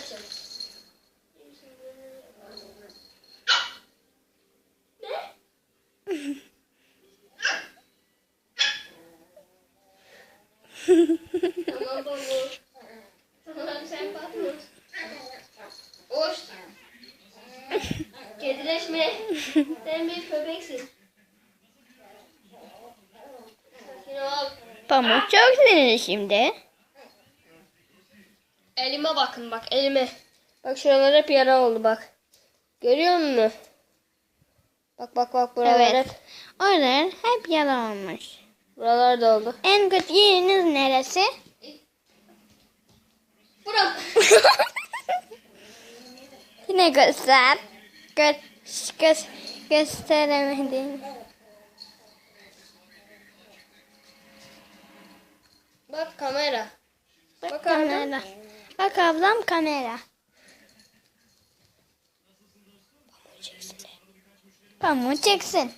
açalım. Ne? tamam baba. Tamam sen patron. Hoş. Kedileşme. sen bir köpeksin. Pamuk çok sinirli şimdi. Elime bakın bak elime. Bak şuralar hep yara oldu bak. Görüyor musun? Bak bak bak buralar Evet. hep. Oralar hep yara olmuş. Buralar da oldu. En kötü yeriniz neresi? Bura. Yine göster. Gö gö gösteremedin. bak kamera. Bak, Bak kamera. Bak ablam kamera. Pamuğu çeksin.